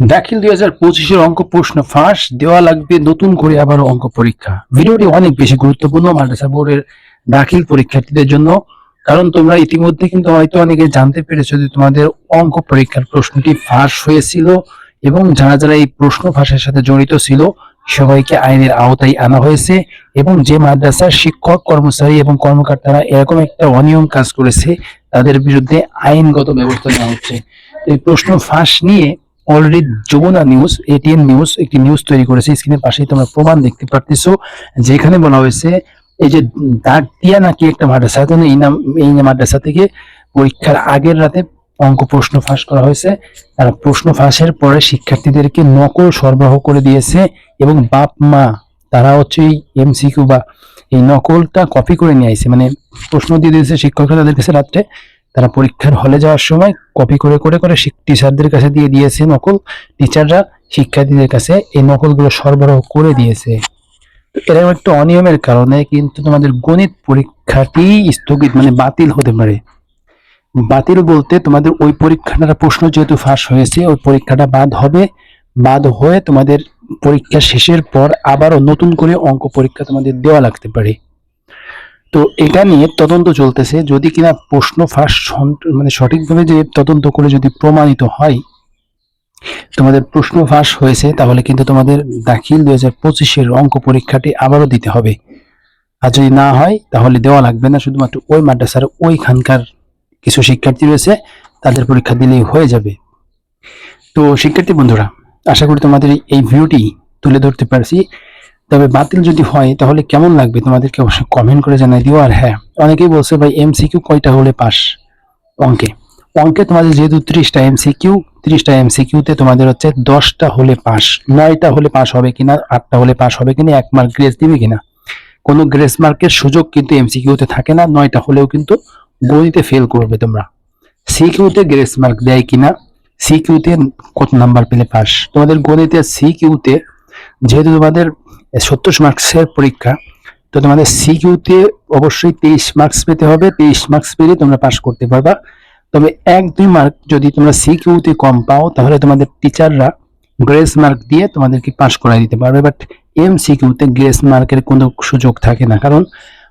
দাখিল দুই হাজার পঁচিশের অঙ্ক প্রশ্ন ফাঁস, দেওয়া লাগবে, নতুন করে আবার অঙ্ক পরীক্ষা। ভিডিওটি অনেক বেশি গুরুত্বপূর্ণ মাদ্রাসা বোর্ডের দাখিল পরীক্ষার্থীদের জন্য, কারণ তোমরা ইতিমধ্যে কিন্তু হয়তো অনেকে জানতে পেরেছ যে তোমাদের অঙ্ক পরীক্ষার প্রশ্নটি ফাঁস হয়েছিল এবং যারা যারা এই প্রশ্ন ফাঁসের সাথে জড়িত ছিল, সবাইকে আইনের আওতায় আনা হয়েছে এবং যে মাদ্রাসার শিক্ষক, কর্মচারী এবং কর্মকর্তারা এরকম একটা অনিয়ম কাজ করেছে, তাদের বিরুদ্ধে আইনগত ব্যবস্থা নেওয়া হচ্ছে। এই প্রশ্ন ফাঁস নিয়ে already Jamuna news ATN news একটি নিউজ তৈরি করেছে। স্ক্রিনের পাশেই তোমরা প্রমাণ দেখতে পারতেছো। যেখানে বলা হয়েছে, এই যে দাগ দিয়া নাকি একটা মাদ্রাসা তো এই নাম, এই মাদ্রাসা থেকে পরীক্ষার আগের রাতে অঙ্ক প্রশ্ন ফাঁস করা হয়েছে। তারা প্রশ্ন ফাঁসের পরে শিক্ষার্থীদেরকে নকল সরবরাহ করে দিয়েছে এবং বাপ মা, তারা হচ্ছে এই এমসিকিউ বা এই নকলটা কপি করে নিয়ে আইছে। মানে প্রশ্ন দিয়ে দিয়েছে শিক্ষকরা তাদের কাছে রাত্রে। তারা পরীক্ষার হলে যাওয়ার সময় কপি করে করে করে টিচারদের কাছে দিয়ে দিয়েছে নকল। টিচাররা শিক্ষার্থীদের কাছে এই নকলগুলো সরবরাহ করে দিয়েছে। এরকম একটা অনিয়মের কারণে কিন্তু তোমাদের গণিত পরীক্ষাটি স্থগিত মানে বাতিল হতে পারে। বাতিল বলতে তোমাদের ওই পরীক্ষাটা প্রশ্ন যেহেতু ফাঁস হয়েছে, ওই পরীক্ষাটা বাদ হবে। বাদ হয়ে তোমাদের পরীক্ষা শেষের পর আবারও নতুন করে অঙ্ক পরীক্ষা তোমাদের দেওয়া লাগতে পারে। তো এটা নিয়ে তদন্ত চলতেছে। যদি কিনা প্রশ্ন ফাঁস মানে সঠিকভাবে যে তদন্ত করে যদি প্রমাণিত হয়, তোমাদের প্রশ্ন ফাঁস হয়েছে, তাহলে কিন্তু তোমাদের দাখিল দুই হাজার পঁচিশের অঙ্ক পরীক্ষাটি আবারও দিতে হবে। আর যদি না হয়, তাহলে দেওয়া লাগবে না। শুধুমাত্র ওই মাদ্রাসার ওইখানকার কিছু শিক্ষার্থী রয়েছে, তাদের পরীক্ষা দিলেই হয়ে যাবে। তো শিক্ষার্থী বন্ধুরা, আশা করি তোমাদের এই ভিডিওটি তুলে ধরতে পারছি। তবে বাতিল যদি হয়, তাহলে কেমন লাগবে? তোমাদেরকে অবশ্যই কমেন্ট করে জানাই দিও। আর হ্যাঁ অনেকেই বলছে ভাই এমসিকিউ কয়টা হলে পাস? অঙ্কে। অঙ্কে তোমাদের যেহেতু ত্রিশটা এমসিকিউ ত্রিশটা এমসিকিউতে তোমাদের হচ্ছে দশটা হলে পাস। নয়টা হলে পাস হবে কিনা, আটটা হলে পাস হবে কিনা, এক মার্ক গ্রেস দিবে কিনা? কোনো গ্রেস মার্কের সুযোগ কিন্তু এমসিকিউতে থাকে না, নয়টা হলেও কিন্তু গণিতে ফেল করবে তোমরা। সিকিউতে গ্রেস মার্ক দেয় কিনা? সিকিউতে কত নাম্বার পেলে পাস? তোমাদের গণিতে সিকিউতে যেহেতু তোমাদের সত্তর মার্কসের পরীক্ষা, তো তোমাদের সিকিউতে অবশ্যই তেইশ মার্কস পেতে হবে। তেইশ মার্কস পেলে তোমরা পাস করতে পারবা। তবে এক, দুই মার্ক যদি তোমরা সিকিউতে কম পাও, তাহলে তোমাদের টিচাররা গ্রেস মার্ক দিয়ে তোমাদেরকে পাস করাই দিতে পারবে। বাট এম সিকিউতে গ্রেস মার্কের কোনো সুযোগ থাকে না। কারণ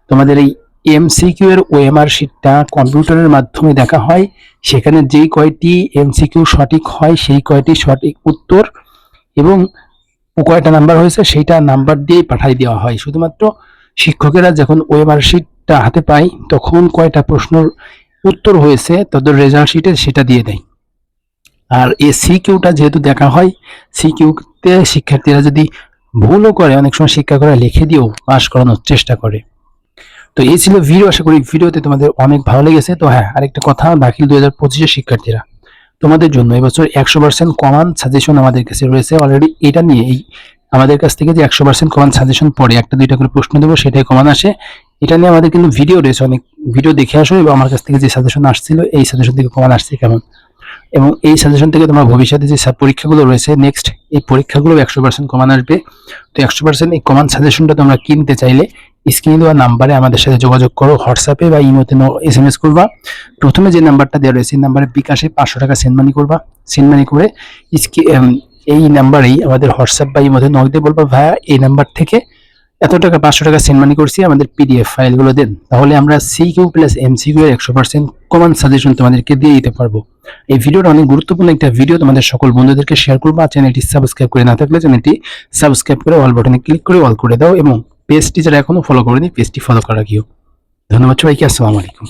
তোমাদের এই এমসিকিউ এর ওএমআর শিটটা কম্পিউটারের মাধ্যমে দেখা হয়। সেখানে যেই কয়টি এমসিকিউ সঠিক হয়, সেই কয়টি সঠিক উত্তর। এবং কয়টা নাম্বার হয়েছে সেইটা নাম্বার দিয়েই পাঠাই দেওয়া হয়। শুধুমাত্র শিক্ষকেরা যখন ওএমআর শিটটা হাতে পায়, তখন কয়টা প্রশ্নের উত্তর হয়েছে, তাদের রেজাল্ট শিটে সেটা দিয়ে দেয়। আর এই সিকিউটা যেহেতু দেখা হয় সিকিউতে শিক্ষার্থীরা যদি ভুলও করে, অনেক সময় শিক্ষকরা লিখে দিয়েও পাস করানোর চেষ্টা করে। তো এই ছিল ভিডিও আশা করি ভিডিওতে তোমাদের অনেক ভালো লেগেছে। তো হ্যাঁ আরেকটা কথা দাখিল দুই হাজার পঁচিশের শিক্ষার্থীরা। তোমাদের জন্য এবছর একশো পার্সেন্ট কমান সাজেশন আমাদের কাছে রয়েছে অলরেডি এটা নিয়ে এই আমাদের কাছ থেকে যে একশো পার্সেন্ট কমান সাজেশন পড়ে একটা দুইটা করে প্রশ্ন দেবো, সেটাই কমান আসে। এটা নিয়ে আমাদের কিন্তু ভিডিও রয়েছে, অনেক ভিডিও দেখে আসো এবং আমার কাছ থেকে যে সাজেশন আসছিল, এই সাজেশন থেকে কমান আসছে কেমন। এবং এই সাজেশন থেকে তোমার ভবিষ্যতে যে পরীক্ষাগুলো রয়েছে নেক্সট এই পরীক্ষাগুলো একশো পার্সেন্ট কমান আসবে। তো একশো পার্সেন্ট এই কমান সাজেশনটা তোমরা কিনতে চাইলে স্ক্রিনে দেওয়া নাম্বারে আমাদের সাথে যোগাযোগ করো, হোয়াটসঅ্যাপে বা ইমোতে এস এম এস করবা। প্রথমে যে নাম্বারটা দেওয়া রয়েছে, এই নাম্বারে বিকাশে পাঁচশো টাকা সেন্ড মানি করবা। সেন্ড মানি করে এই নাম্বারেই আমাদের হোয়াটসঅ্যাপ বা ইমোতে নক দিয়ে বলবা, ভাইয়া, এই নাম্বার থেকে এত টাকা, পাঁচশো টাকা সেন্ড মানি করছি, আমাদের পিডিএফ ফাইলগুলো দেন। তাহলে আমরা C Q plus M C Q এর একশো পার্সেন্ট কমান সাজেশন তোমাদেরকে দিয়ে দিতে পারব। এই ভিডিওটা অনেক গুরুত্বপূর্ণ একটা ভিডিও তোমাদের সকল বন্ধুদেরকে শেয়ার করব। আর চ্যানেলটি সাবস্ক্রাইব করে না থাকলে চ্যানেলটি সাবস্ক্রাইব করে অল বাটনে ক্লিক করে অল করে দাও এবং পেজটি যারা এখনও ফলো করেনি পেজটি ফলো করা গিয়েও ধন্যবাদ সবাইকে আসসালামু আলাইকুম।